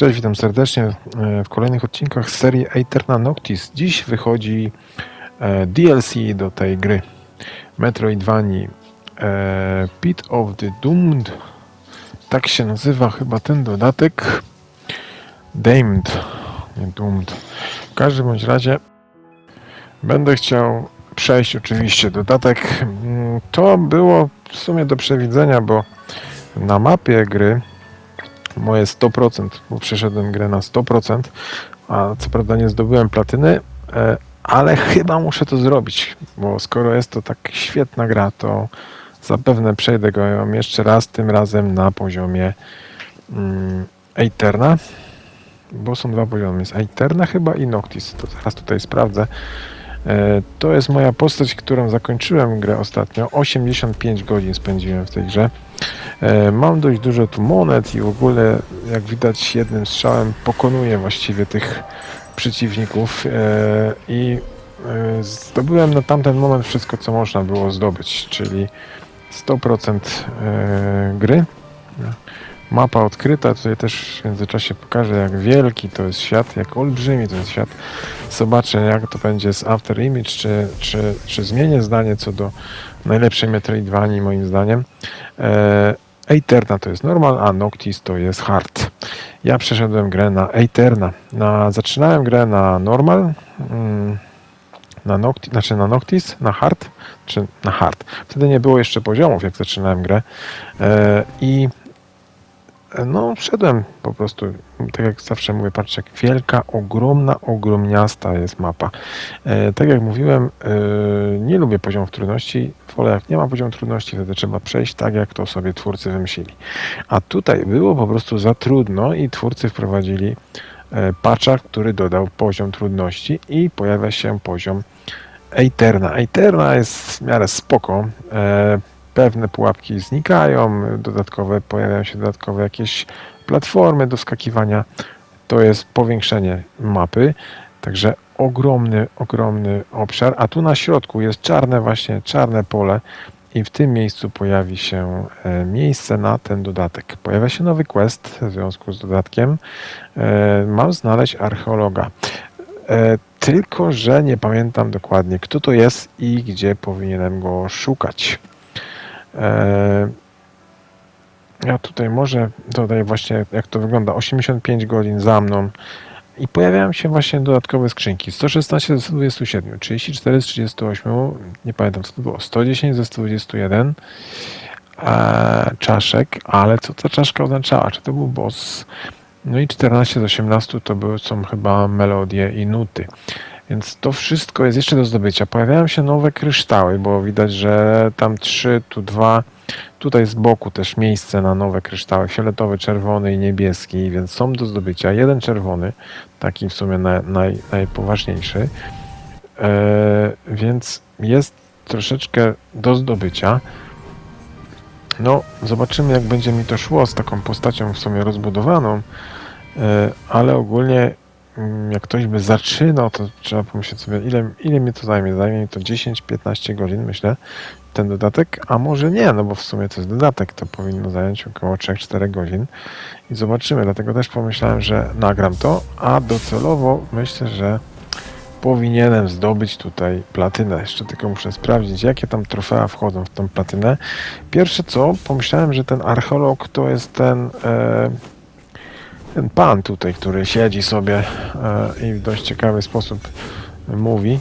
Cześć, witam serdecznie e, w kolejnych odcinkach serii Aeterna Noctis. Dziś wychodzi e, DLC do tej gry Metroidvanii e, Pit of the Doomed. Tak się nazywa chyba ten dodatek. Damned, nie Doomed. W każdym bądź razie będę chciał przejść oczywiście dodatek. Mm, To było w sumie do przewidzenia, bo na mapie gry moje 100%, bo przeszedłem grę na 100%, a co prawda nie zdobyłem platyny, e, ale chyba muszę to zrobić, bo skoro jest to tak świetna gra, to zapewne przejdę go ją jeszcze raz, tym razem na poziomie mm, Eterna, bo są dwa poziomy, jest Eterna chyba i Noctis, to zaraz tutaj sprawdzę. E, To jest moja postać, którą zakończyłem grę ostatnio. 85 godzin spędziłem w tej grze. E, Mam dość dużo tu monet i w ogóle, jak widać, jednym strzałem pokonuję właściwie tych przeciwników e, i e, zdobyłem na tamten moment wszystko, co można było zdobyć, czyli 100% e, gry. Mapa odkryta, tutaj też w międzyczasie pokażę, jak wielki to jest świat, jak olbrzymi to jest świat. Zobaczę, jak to będzie z After Image, czy, czy, czy zmienię zdanie co do najlepszej Metroidvanii, moim zdaniem. E, Eterna to jest normal, a Noctis to jest hard. Ja przeszedłem grę na Eterna. Na, zaczynałem grę na normal, mm, na Noctis, znaczy na Noctis, na hard, czy na hard. Wtedy nie było jeszcze poziomów, jak zaczynałem grę. E, I no, szedłem po prostu, tak jak zawsze mówię, patrzcie, jak wielka, ogromna, ogromniasta jest mapa. E, tak jak mówiłem, e, nie lubię poziomów trudności, wolę jak nie ma poziomu trudności, wtedy trzeba przejść tak, jak to sobie twórcy wymyślili. A tutaj było po prostu za trudno i twórcy wprowadzili e, patcha, który dodał poziom trudności i pojawia się poziom Eterna. Eterna jest w miarę spoko. E, pewne pułapki znikają, dodatkowe pojawiają się dodatkowe jakieś platformy do skakiwania. To jest powiększenie mapy, także ogromny, ogromny obszar, a tu na środku jest czarne właśnie, czarne pole i w tym miejscu pojawi się e, miejsce na ten dodatek. Pojawia się nowy quest w związku z dodatkiem. E, Mam znaleźć archeologa. E, Tylko, że nie pamiętam dokładnie, kto to jest i gdzie powinienem go szukać. E, Ja tutaj może dodaj właśnie, jak to wygląda. 85 godzin za mną i pojawiają się właśnie dodatkowe skrzynki. 116 ze 127, 34 z 38, nie pamiętam co to było, 110 ze 121 e, czaszek, ale co ta czaszka oznaczała? Czy to był boss? No i 14 z 18 to były, są chyba melodie i nuty. Więc to wszystko jest jeszcze do zdobycia. Pojawiają się nowe kryształy, bo widać, że tam trzy, tu dwa. Tutaj z boku też miejsce na nowe kryształy, fioletowy, czerwony i niebieski, więc są do zdobycia. Jeden czerwony, taki w sumie naj, naj, najpoważniejszy. E, więc jest troszeczkę do zdobycia. No, zobaczymy jak będzie mi to szło z taką postacią w sumie rozbudowaną, e, ale ogólnie jak ktoś by zaczynał, to trzeba pomyśleć sobie, ile, ile mi to zajmie. Zajmie mi to 10-15 godzin, myślę, ten dodatek, a może nie, no bo w sumie to jest dodatek, to powinno zająć około 3-4 godzin i zobaczymy. Dlatego też pomyślałem, że nagram to, a docelowo myślę, że powinienem zdobyć tutaj platynę. Jeszcze tylko muszę sprawdzić, jakie tam trofea wchodzą w tą platynę. Pierwsze co, pomyślałem, że ten archeolog to jest ten, e, ten pan tutaj, który siedzi sobie e, i w dość ciekawy sposób mówi.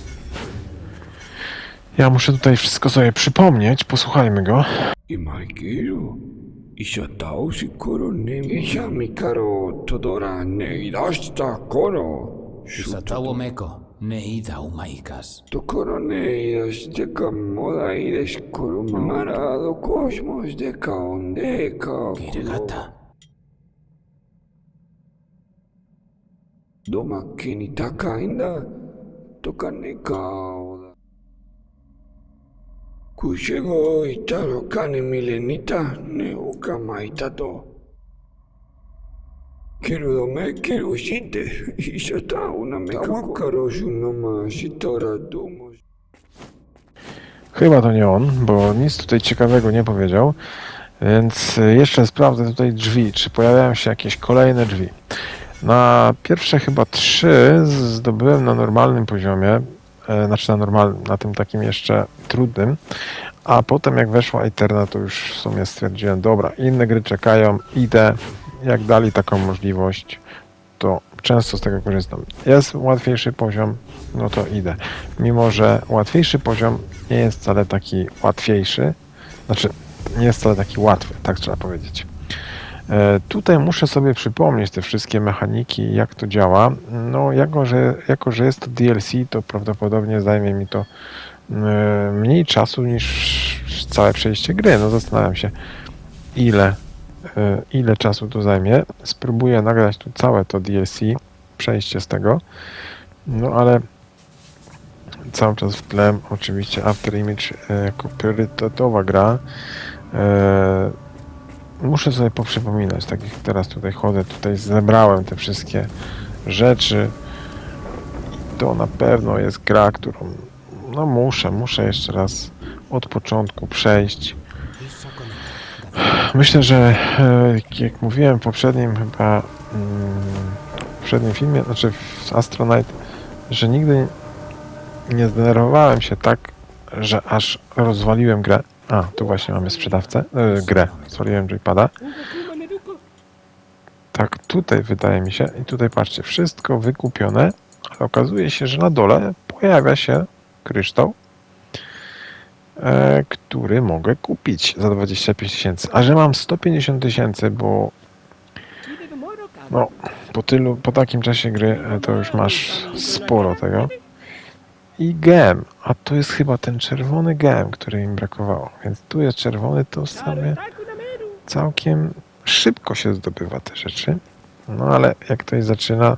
Ja muszę tutaj wszystko sobie przypomnieć, posłuchajmy go. I Majkiru, i siadał się koro nie mi karo to todora nie idaś ta koro. Satało meko, nie idał majkas. To koro nie idaś deka moda idaś koro no. marado kosmos deka ondeka. Kiregata. ದುಮಕ್ಕಿನಿ ತಕಾಯಿಂದ ತುಕನ್ನಿ ಕಾವುದ ಖುಷಿಗೋ ಇತ್ತ ರೊಕ್ಕ ನಿಮ್ಮಿಲೆ ನಿತ ನೀವು ಕಮಾಯ್ತದೋ Kirudome kirusinte i shota una mekarosu noma shitora dumos. Chyba to nie on, bo nic tutaj ciekawego nie powiedział. Więc jeszcze sprawdzę tutaj drzwi, czy pojawiają się jakieś kolejne drzwi. Na pierwsze chyba trzy zdobyłem na normalnym poziomie, e, znaczy na normalnym, na tym takim jeszcze trudnym, a potem jak weszła Eterna, to już w sumie stwierdziłem, dobra, inne gry czekają, idę, jak dali taką możliwość, to często z tego korzystam. Jest łatwiejszy poziom, no to idę. Mimo, że łatwiejszy poziom nie jest wcale taki łatwiejszy, znaczy nie jest wcale taki łatwy, tak trzeba powiedzieć. E, Tutaj muszę sobie przypomnieć te wszystkie mechaniki, jak to działa. No, jako że, jako, że jest to DLC, to prawdopodobnie zajmie mi to e, mniej czasu niż całe przejście gry. No, zastanawiam się, ile, e, ile czasu to zajmie. Spróbuję nagrać tu całe to DLC, przejście z tego. No, ale cały czas w tle oczywiście After Image jako priorytetowa gra. Muszę sobie poprzypominać, tak jak teraz tutaj chodzę, tutaj zebrałem te wszystkie rzeczy. I to na pewno jest gra, którą no muszę, muszę jeszcze raz od początku przejść. Myślę, że e, jak mówiłem w poprzednim chyba mm, w poprzednim filmie, znaczy w Astronite, że nigdy nie zdenerwowałem się tak, że aż rozwaliłem grę. A, tu właśnie mamy sprzedawcę, e, grę. Zwaliłem joypada. Tak, tutaj wydaje mi się, i tutaj patrzcie, wszystko wykupione, ale okazuje się, że na dole pojawia się kryształ, e, który mogę kupić za 25 tysięcy. A że mam 150 tysięcy, bo no, po tylu, po takim czasie gry e, to już masz sporo tego. I gem, a to jest chyba ten czerwony gem, który im brakowało. Więc tu jest czerwony, to sobie całkiem szybko się zdobywa te rzeczy. No ale jak ktoś zaczyna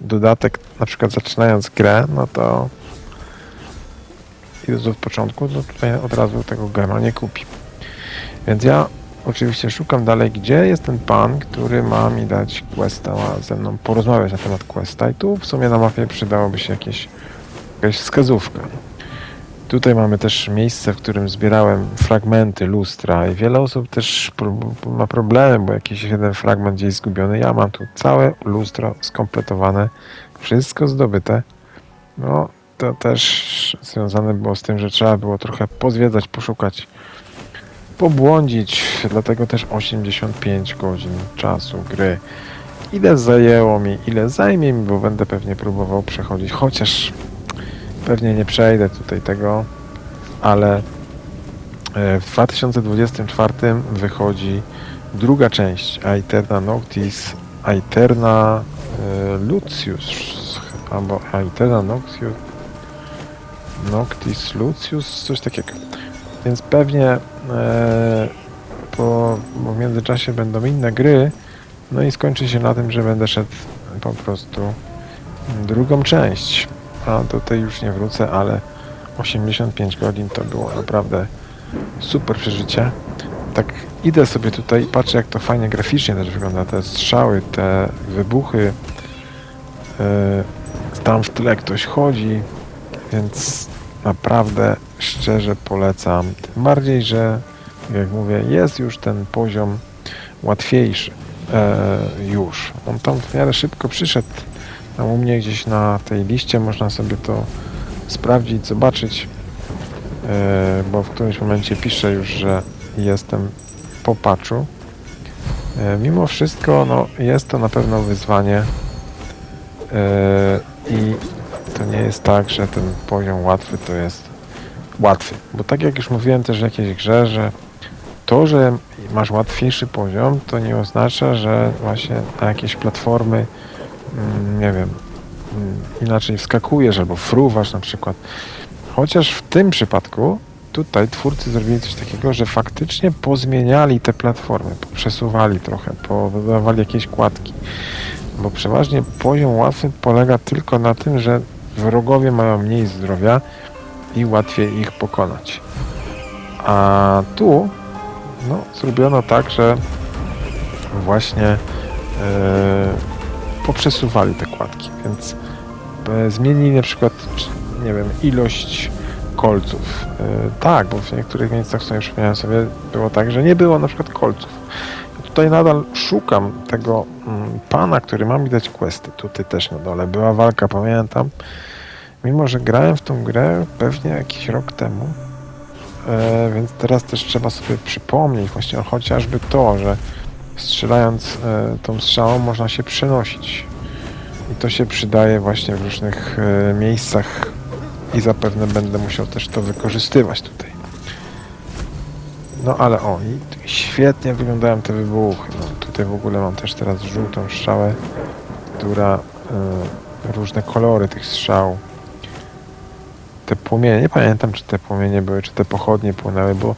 dodatek, na przykład zaczynając grę, no to idąc od początku, to tutaj od razu tego gema nie kupi. Więc ja oczywiście szukam dalej, gdzie jest ten pan, który ma mi dać questa, ma ze mną porozmawiać na temat questa i tu w sumie na mapie przydałoby się jakieś, jakaś wskazówka. Tutaj mamy też miejsce, w którym zbierałem fragmenty lustra i wiele osób też ma problemy, bo jakiś jeden fragment gdzieś zgubiony. Ja mam tu całe lustro skompletowane, wszystko zdobyte. No, to też związane było z tym, że trzeba było trochę pozwiedzać, poszukać, pobłądzić, dlatego też 85 godzin czasu gry. Ile zajęło mi, ile zajmie mi, bo będę pewnie próbował przechodzić, chociaż pewnie nie przejdę tutaj tego, ale e, w 2024 wychodzi druga część Aeterna Noctis, Aeterna e, Lucius, albo Aeterna Noctis, Noctis Lucius, coś takiego. Więc pewnie e, po, bo w międzyczasie będą inne gry, no i skończy się na tym, że będę szedł po prostu drugą część. A do tej już nie wrócę, ale 85 godzin to było naprawdę super przeżycie. Tak idę sobie tutaj i patrzę jak to fajnie graficznie też wygląda. Te strzały, te wybuchy. Yy, tam w tle ktoś chodzi, więc naprawdę szczerze polecam. Tym bardziej, że jak mówię, jest już ten poziom łatwiejszy. E, już. On tam w miarę szybko przyszedł. Tam u mnie gdzieś na tej liście można sobie to sprawdzić, zobaczyć, e, bo w którymś momencie piszę już, że jestem po patchu. E, mimo wszystko, no, jest to na pewno wyzwanie e, i to nie jest tak, że ten poziom łatwy to jest łatwy, bo tak jak już mówiłem też w jakiejś grze, że to, że masz łatwiejszy poziom, to nie oznacza, że właśnie na jakieś platformy nie wiem, mm, inaczej wskakujesz albo fruwasz na przykład. Chociaż w tym przypadku tutaj twórcy zrobili coś takiego, że faktycznie pozmieniali te platformy, przesuwali trochę, podawali jakieś kładki. Bo przeważnie poziom łatwy polega tylko na tym, że wrogowie mają mniej zdrowia i łatwiej ich pokonać. A tu no, zrobiono tak, że właśnie e, poprzesuwali te kładki, więc e, zmienili na przykład, nie wiem, ilość kolców. E, tak, bo w niektórych miejscach, co już miałem sobie, było tak, że nie było na przykład kolców. Tutaj nadal szukam tego mm, pana, który ma mi dać questy. Tutaj też na dole była walka, pamiętam. Mimo, że grałem w tą grę pewnie jakiś rok temu, e, więc teraz też trzeba sobie przypomnieć właśnie chociażby to, że strzelając e, tą strzałą można się przenosić. I to się przydaje właśnie w różnych e, miejscach i zapewne będę musiał też to wykorzystywać tutaj. No ale o, i świetnie wyglądają te wybuchy. No, tutaj w ogóle mam też teraz żółtą strzałę, która e, różne kolory tych strzał. Te płomienie, nie pamiętam czy te płomienie były, czy te pochodnie płynęły, bo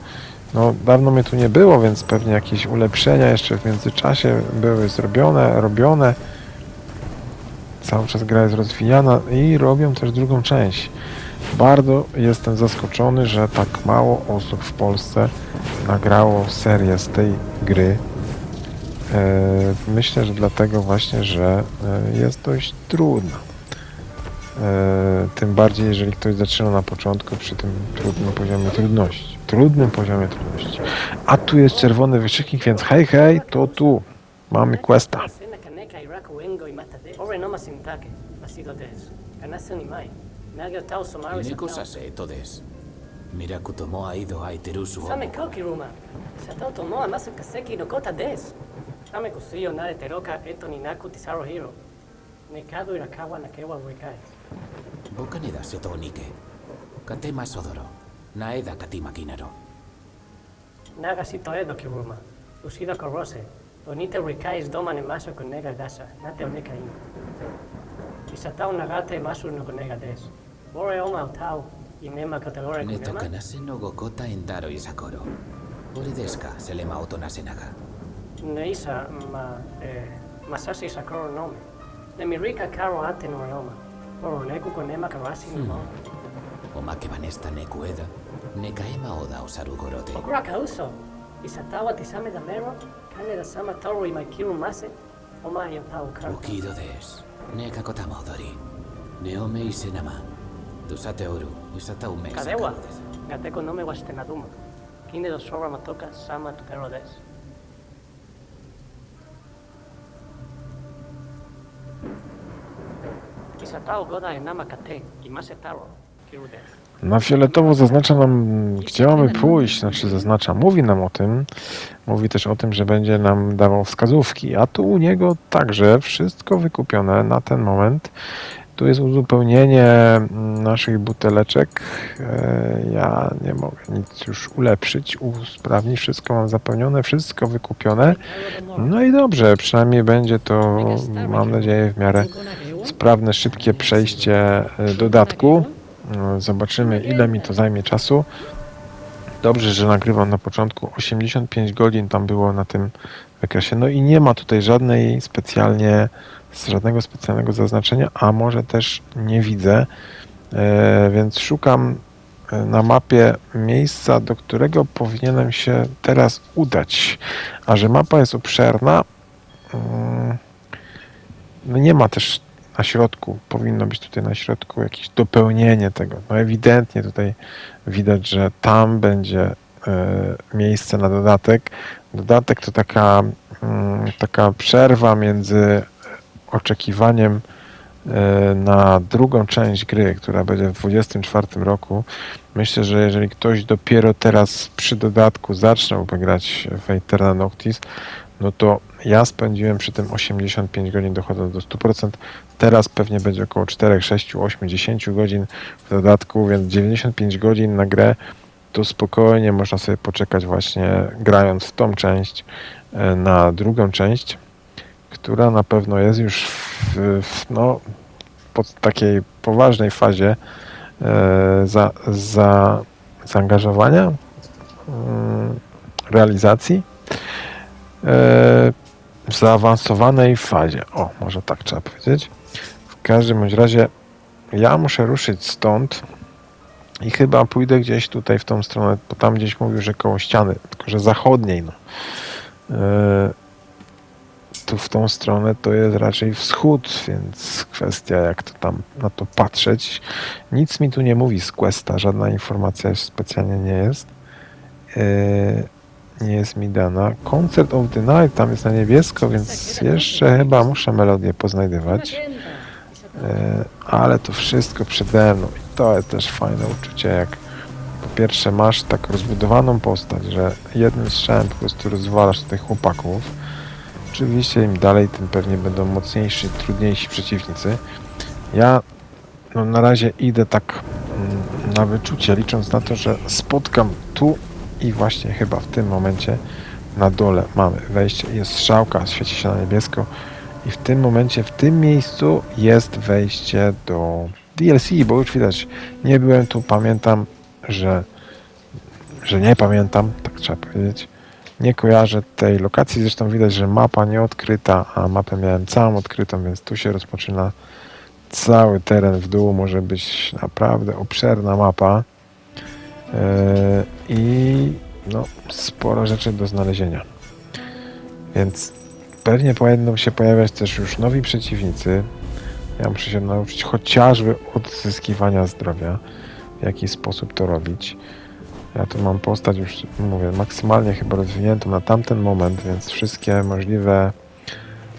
no, dawno mnie tu nie było, więc pewnie jakieś ulepszenia jeszcze w międzyczasie były zrobione, robione. Cały czas gra jest rozwijana i robią też drugą część. Bardzo jestem zaskoczony, że tak mało osób w Polsce nagrało serię z tej gry. E, Myślę, że dlatego właśnie, że e, jest dość trudna. E, Tym bardziej, jeżeli ktoś zaczyna na początku przy tym trudnym poziomie trudności. Trudnym poziomie trudności. A tu jest czerwony wykrzyknik, więc hej, hej, to tu. Mamy questa. Ni Ineko sase todes. Miraku tomo ha ido a Iterusu Same koki ruma. Satao tomo amasu kaseki no kota des. Same kusuyo nare teroka eto ni naku tisaro hiro. Nekado irakawa nakewa wekai. Boka ne da seto nike. Katema sodoro. naedakati makinaro. Nagas y toedo que burma. Usido corrose. Onite ricais doman en maso con nega gasa. Nate oneca in. Isatao nagate masu no con nega des. Bore oma utao. Inema katalore con Neto kanase no gokota en daro isakoro. Hori deska selema otonasenaga. Neisa ma... Eh, masasi isakoro nome. Nemirika karo ate no eoma. Boro neku con ema kawasi no. Hmm. Oma que vanesta neku. Nekaema oda osaru gorote. Okura kauso. Isatawa tisame da mero. Kane da sama toro i kiru mase. Oma yo tau karo. Ukido des. Neka kotama odori. Neome isenama. Dusate oru. Usata ume Kadewa. Gateko nome wastenaduma. Kine do sora matoka sama tu karo des. Isatao goda enama kate. Imase taro. Kiru des. Na fioletowo zaznacza nam, gdzie mamy pójść, znaczy zaznacza, mówi nam o tym, mówi też o tym, że będzie nam dawał wskazówki, a tu u niego także wszystko wykupione na ten moment. Tu jest uzupełnienie mm, naszych buteleczek. E, Ja nie mogę nic już ulepszyć, usprawnić, wszystko mam zapełnione, wszystko wykupione. No i dobrze, przynajmniej będzie to, mam nadzieję, w miarę sprawne, szybkie przejście e, dodatku. No, Zobaczymy, ile mi to zajmie czasu. Dobrze, że nagrywam na początku. 85 godzin tam było na tym wykresie. No i nie ma tutaj żadnej specjalnie, żadnego specjalnego zaznaczenia, a może też nie widzę. E, więc szukam e, na mapie miejsca, do którego powinienem się teraz udać. A że mapa jest obszerna, mm, no nie ma też na środku, powinno być tutaj na środku jakieś dopełnienie tego. No ewidentnie tutaj widać, że tam będzie e, miejsce na dodatek. Dodatek to taka, mm, taka przerwa między oczekiwaniem e, na drugą część gry, która będzie w 2024 roku. Myślę, że jeżeli ktoś dopiero teraz przy dodatku zacząłby grać w Eterna Noctis, no to ja spędziłem przy tym 85 godzin dochodząc do 100%. Teraz pewnie będzie około 4, 6, 8, 10 godzin w dodatku, więc 95 godzin na grę to spokojnie można sobie poczekać właśnie grając w tą część e, na drugą część, która na pewno jest już w, w, no, pod takiej poważnej fazie e, za, za, zaangażowania, mm, realizacji e, w zaawansowanej fazie. O, może tak trzeba powiedzieć. W każdym bądź razie ja muszę ruszyć stąd i chyba pójdę gdzieś tutaj w tą stronę, bo tam gdzieś mówił, że koło ściany, tylko że zachodniej. No. E, tu w tą stronę to jest raczej wschód, więc kwestia jak to tam na to patrzeć. Nic mi tu nie mówi z Questa, żadna informacja specjalnie nie jest. E, nie jest mi dana. Concert of the Night, tam jest na niebiesko, więc jeszcze chyba muszę melodię poznajdywać. E, ale to wszystko przede mną i to jest też fajne uczucie, jak po pierwsze masz tak rozbudowaną postać, że jednym strzałem po prostu rozwalasz tych chłopaków. Oczywiście im dalej, tym pewnie będą mocniejsi, trudniejsi przeciwnicy. Ja no, na razie idę tak mm, na wyczucie, licząc na to, że spotkam tu i właśnie chyba w tym momencie na dole mamy wejście, jest strzałka, świeci się na niebiesko. I w tym momencie, w tym miejscu jest wejście do DLC, bo już widać, nie byłem tu, pamiętam, że, że nie pamiętam, tak trzeba powiedzieć. Nie kojarzę tej lokacji, zresztą widać, że mapa nie odkryta, a mapę miałem całą odkrytą, więc tu się rozpoczyna cały teren w dół, może być naprawdę obszerna mapa. I no, sporo rzeczy do znalezienia. Więc pewnie będą się pojawiać też już nowi przeciwnicy. Ja muszę się nauczyć chociażby odzyskiwania zdrowia, w jaki sposób to robić. Ja tu mam postać już, mówię, maksymalnie chyba rozwiniętą na tamten moment, więc wszystkie możliwe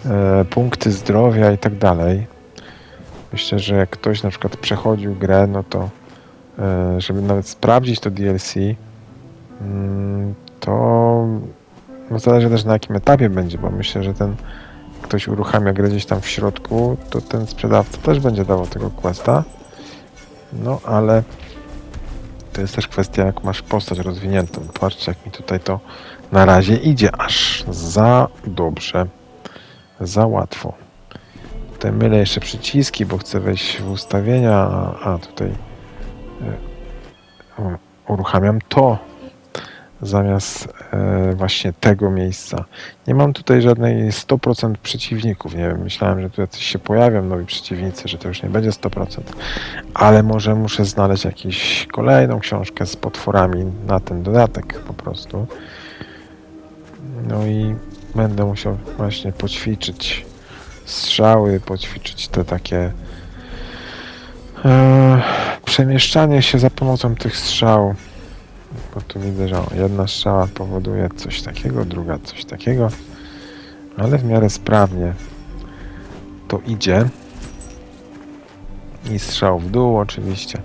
e, punkty zdrowia i tak dalej. Myślę, że jak ktoś na przykład przechodził grę, no to e, żeby nawet sprawdzić to DLC, to no zależy też na jakim etapie będzie, bo myślę, że ten ktoś uruchamia grę gdzieś tam w środku, to ten sprzedawca też będzie dawał tego questa. No ale to jest też kwestia, jak masz postać rozwiniętą. Patrzcie, jak mi tutaj to na razie idzie aż za dobrze, za łatwo. Tutaj mylę jeszcze przyciski, bo chcę wejść w ustawienia, a, tutaj e, uruchamiam to zamiast e, właśnie tego miejsca. Nie mam tutaj żadnej 100% przeciwników. Nie wiem, myślałem, że tu jacyś się pojawią nowi przeciwnicy, że to już nie będzie 100%. Ale może muszę znaleźć jakąś kolejną książkę z potworami na ten dodatek po prostu. No i będę musiał właśnie poćwiczyć strzały, poćwiczyć te takie e, przemieszczanie się za pomocą tych strzał. Bo tu widzę, że jedna strzała powoduje coś takiego, druga coś takiego, ale w miarę sprawnie to idzie. I strzał w dół oczywiście.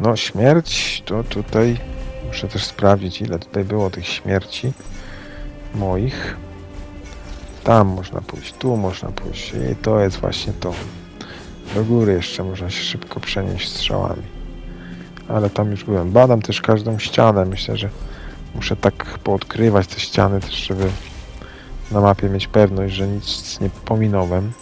No śmierć to tutaj muszę też sprawdzić ile tutaj było tych śmierci moich. Tam można pójść, tu można pójść i to jest właśnie to. Do góry jeszcze można się szybko przenieść strzałami. Ale tam już byłem. Badam też każdą ścianę. Myślę, że muszę tak poodkrywać te ściany też, żeby na mapie mieć pewność, że nic nie pominąłem.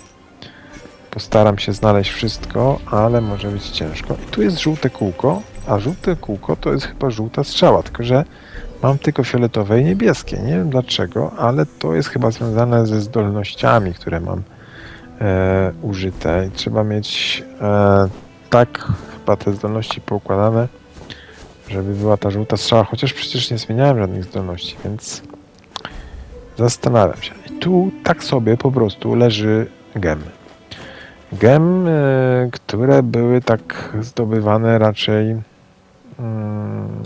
Postaram się znaleźć wszystko, ale może być ciężko. I tu jest żółte kółko, a żółte kółko to jest chyba żółta strzała, tylko że mam tylko fioletowe i niebieskie. Nie wiem dlaczego, ale to jest chyba związane ze zdolnościami, które mam e, użyte. I trzeba mieć e, tak chyba te zdolności poukładane, żeby była ta żółta strzała, chociaż przecież nie zmieniałem żadnych zdolności, więc zastanawiam się. I tu tak sobie po prostu leży gem. Gem, e, które były tak zdobywane raczej mm,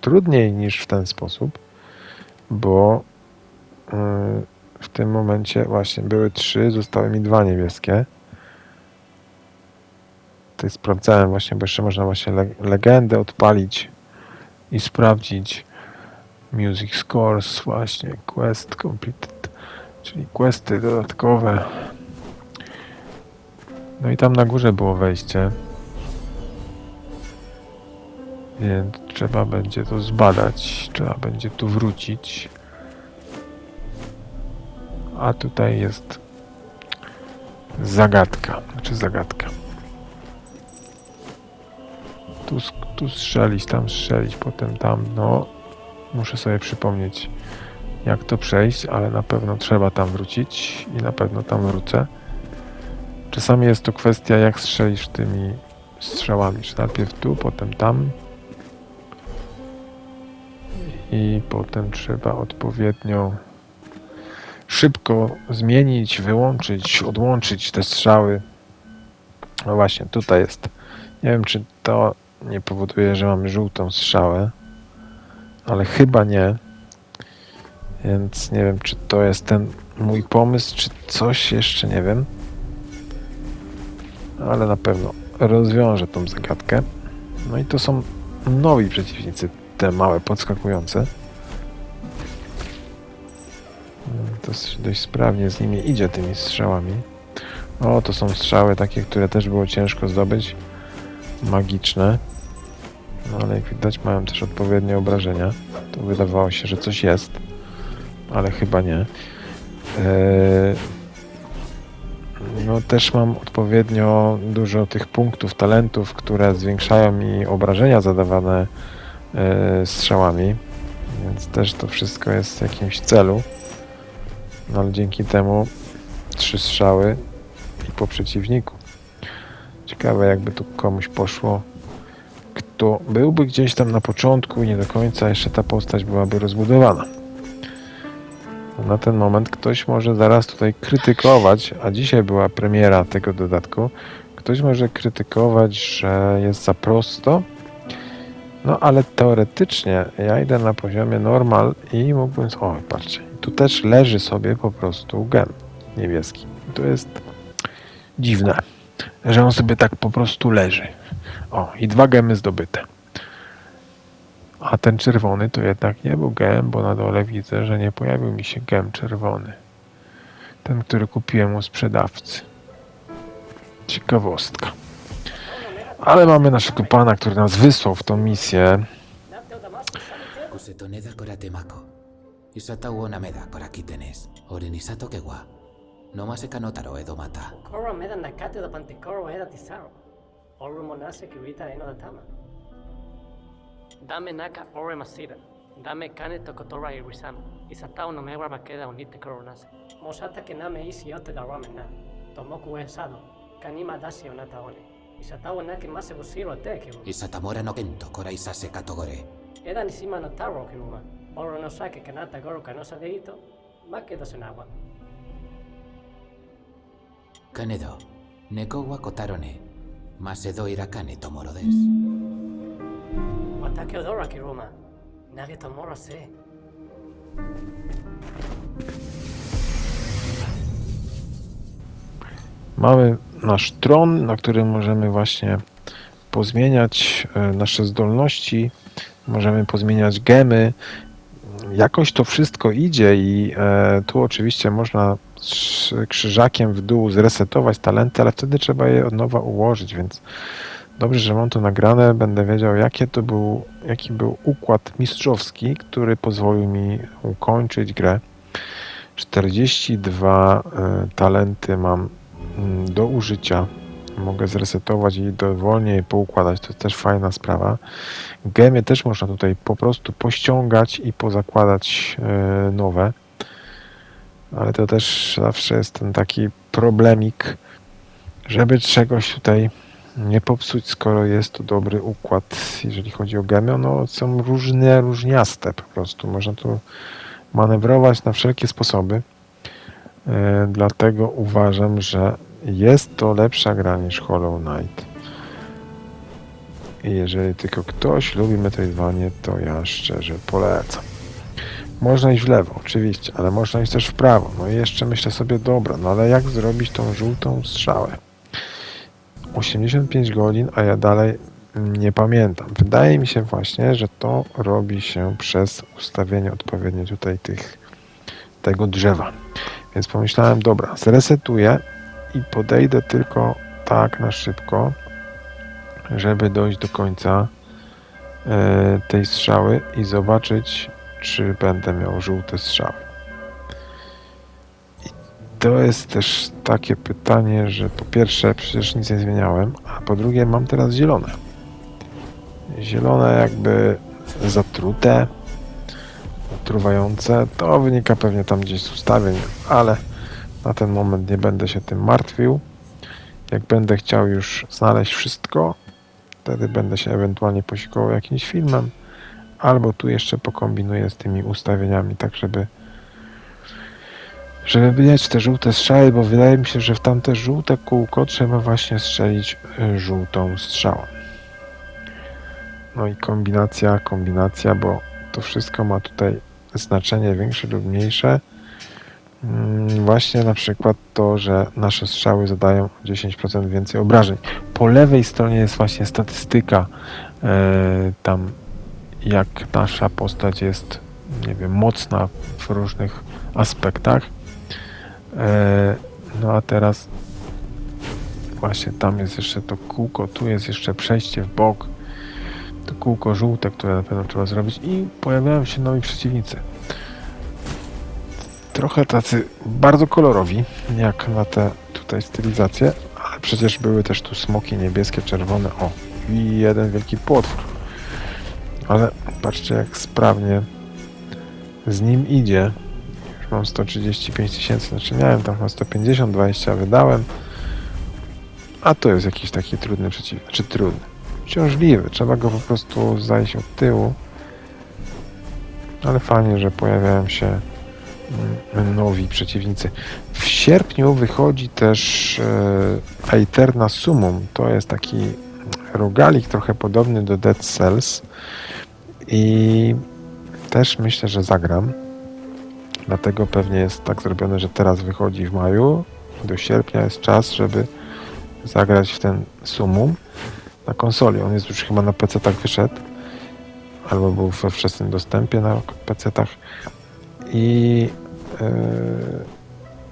trudniej niż w ten sposób, bo y, w tym momencie właśnie były trzy, zostały mi dwa niebieskie. Tutaj sprawdzałem właśnie, bo jeszcze można właśnie le legendę odpalić i sprawdzić music scores właśnie, quest completed, czyli questy dodatkowe. No i tam na górze było wejście. Więc trzeba będzie to zbadać, trzeba będzie tu wrócić. A tutaj jest zagadka, znaczy zagadka. Tu, tu strzelić, tam strzelić, potem tam, no muszę sobie przypomnieć jak to przejść, ale na pewno trzeba tam wrócić i na pewno tam wrócę. Czasami jest to kwestia jak strzelisz tymi strzałami, czy najpierw tu, potem tam, i potem trzeba odpowiednio szybko zmienić, wyłączyć, odłączyć te strzały. No właśnie, tutaj jest. Nie wiem, czy to nie powoduje, że mamy żółtą strzałę, ale chyba nie. Więc nie wiem, czy to jest ten mój pomysł, czy coś jeszcze nie wiem. Ale na pewno rozwiążę tą zagadkę. No i to są nowi przeciwnicy, te małe podskakujące. To dość sprawnie z nimi idzie tymi strzałami. O, to są strzały takie, które też było ciężko zdobyć. Magiczne. No ale jak widać mają też odpowiednie obrażenia. To wydawało się, że coś jest. Ale chyba nie. Eee, no też mam odpowiednio dużo tych punktów, talentów, które zwiększają mi obrażenia zadawane e, strzałami. Więc też to wszystko jest w jakimś celu. No ale dzięki temu trzy strzały i po przeciwniku. Ciekawe jakby tu komuś poszło, kto byłby gdzieś tam na początku i nie do końca jeszcze ta postać byłaby rozbudowana. Na ten moment ktoś może zaraz tutaj krytykować, a dzisiaj była premiera tego dodatku. Ktoś może krytykować, że jest za prosto. No ale teoretycznie ja idę na poziomie normal i mógłbym. O, patrzcie, tu też leży sobie po prostu gem niebieski. To jest dziwne, że on sobie tak po prostu leży. O, i dwa gemy zdobyte. A ten czerwony to jednak nie był gem, bo na dole widzę, że nie pojawił mi się gem czerwony. Ten, który kupiłem u sprzedawcy. Ciekawostka. Ale mamy naszego pana, który nas wysłał w tą misję. Nate o Damasco, ¿sabes? Kusetoneda koratemako. Isatau onameda koraki tenés. Oren isato kewa. Nomase kanotaro edo mata. Koro meda nakate do pantikoro eda tisaro. Oru monase kibita eno da tama. Dame naka ore masira. Dame kane tokotora irisam. Isatao no mewa makeda unite koronase. Mosata ke name isi yote da ramen na. Tomoku e sado. Kanima dasi onata one. Isatao nake mase busiro te kiru. Isatamora no kento kora isase katogore. Eda nisima no taro kiruma. Oro no sake kanata goro kanosa de ito. Makedo senawa. Kanedo. Neko wa kotarone. Masedo irakane tomoro des. Watake odora kiruma. Nage tomoro se. Mamy nasz tron, na którym możemy właśnie pozmieniać e, nasze zdolności, możemy pozmieniać gemy. Jakoś to wszystko idzie i e, tu oczywiście można krzyżakiem w dół zresetować talenty, ale wtedy trzeba je od nowa ułożyć, więc dobrze, że mam to nagrane, będę wiedział jakie to był, jaki był układ mistrzowski, który pozwolił mi ukończyć grę. 42 e, talenty mam mm, do użycia. Mogę zresetować i dowolnie poukładać. To jest też fajna sprawa. Gemy też można tutaj po prostu pościągać i pozakładać e, nowe. Ale to też zawsze jest ten taki problemik, żeby czegoś tutaj nie popsuć, skoro jest to dobry układ, jeżeli chodzi o gemy. No, są różne, różniaste po prostu. Można tu manewrować na wszelkie sposoby. E, Dlatego uważam, że jest to lepsza gra niż Hollow Knight. I jeżeli tylko ktoś lubi Metroidvanie, to ja szczerze polecam. Można iść w lewo, oczywiście, ale można iść też w prawo. No i jeszcze myślę sobie, dobra, no ale jak zrobić tą żółtą strzałę? 85 godzin, a ja dalej nie pamiętam. Wydaje mi się właśnie, że to robi się przez ustawienie odpowiednio tutaj tych, tego drzewa. Więc pomyślałem, dobra, zresetuję i podejdę tylko tak na szybko, żeby dojść do końca e, tej strzały i zobaczyć, czy będę miał żółte strzały. I to jest też takie pytanie, że po pierwsze przecież nic nie zmieniałem, a po drugie mam teraz zielone. Zielone jakby zatrute, zatruwające, to wynika pewnie tam gdzieś z ustawień, ale na ten moment nie będę się tym martwił. Jak będę chciał już znaleźć wszystko, wtedy będę się ewentualnie posiłkował jakimś filmem, albo tu jeszcze pokombinuję z tymi ustawieniami, tak żeby żeby mieć te żółte strzały, bo wydaje mi się, że w tamte żółte kółko trzeba właśnie strzelić y, żółtą strzałą. No i kombinacja, kombinacja, bo to wszystko ma tutaj znaczenie większe lub mniejsze. Mm, Właśnie na przykład to, że nasze strzały zadają 10% więcej obrażeń. Po lewej stronie jest właśnie statystyka e, tam jak nasza postać jest, nie wiem, mocna w różnych aspektach. E, no a teraz właśnie tam jest jeszcze to kółko, tu jest jeszcze przejście w bok, to kółko żółte, które na pewno trzeba zrobić i pojawiają się nowi przeciwnicy. Trochę tacy bardzo kolorowi, jak na te tutaj stylizacje, ale przecież były też tu smoki niebieskie, czerwone, o i jeden wielki potwór. Ale patrzcie jak sprawnie z nim idzie. Już mam 135 tysięcy, znaczy miałem tam chyba 150, 20 wydałem. A to jest jakiś taki trudny przeciwnik, czy trudny. Ciążliwy, trzeba go po prostu zajść od tyłu. Ale fajnie, że pojawiają się nowi przeciwnicy. W sierpniu wychodzi też e, Aeterna Summum. To jest taki rogalik trochę podobny do Dead Cells. I też myślę, że zagram. Dlatego pewnie jest tak zrobione, że teraz wychodzi w maju. Do sierpnia jest czas, żeby zagrać w ten sumum na konsoli. On jest już chyba na PC tak wyszedł. Albo był we wczesnym dostępie na PC-tach. I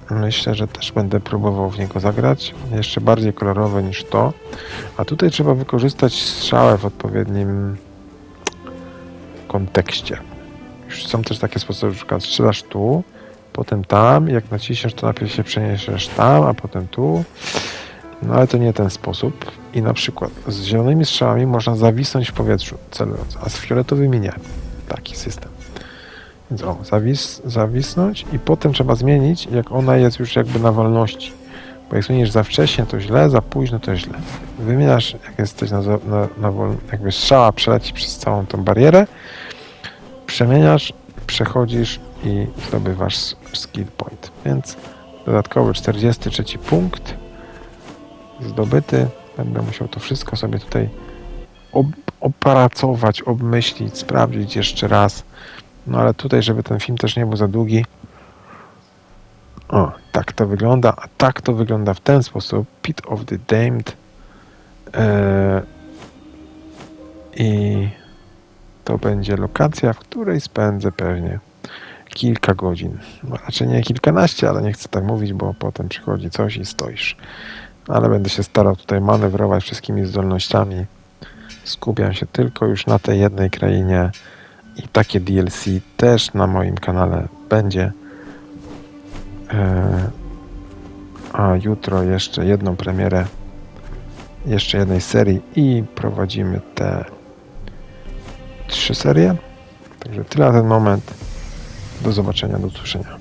myślę, że też będę próbował w niego zagrać. Jeszcze bardziej kolorowe niż to. A tutaj trzeba wykorzystać strzałę w odpowiednim kontekście. Już są też takie sposoby, że strzelasz tu, potem tam, jak naciśniesz, to najpierw się przeniesiesz tam, a potem tu. No ale to nie ten sposób. I na przykład z zielonymi strzałami można zawisnąć w powietrzu celując, a z fioletowymi nie. Taki system. O, zawis, zawisnąć i potem trzeba zmienić, jak ona jest już jakby na wolności. Bo jak zmienisz za wcześnie, to źle, za późno, to źle. Wymieniasz, jak jesteś na, na, na jakby strzała przeleci przez całą tą barierę, przemieniasz, przechodzisz i zdobywasz skill point. Więc dodatkowy 43 punkt zdobyty. Będę musiał to wszystko sobie tutaj ob opracować, obmyślić, sprawdzić jeszcze raz. No ale tutaj, żeby ten film też nie był za długi. O, tak to wygląda. A tak to wygląda w ten sposób. Pit of the Damned. Eee, I to będzie lokacja, w której spędzę pewnie kilka godzin. Raczej nie kilkanaście, ale nie chcę tak mówić, bo potem przychodzi coś i stoisz. Ale będę się starał tutaj manewrować wszystkimi zdolnościami. Skupiam się tylko już na tej jednej krainie i takie DLC też na moim kanale będzie. Eee, A jutro jeszcze jedną premierę jeszcze jednej serii i prowadzimy te trzy serie. Także tyle na ten moment. Do zobaczenia, do usłyszenia.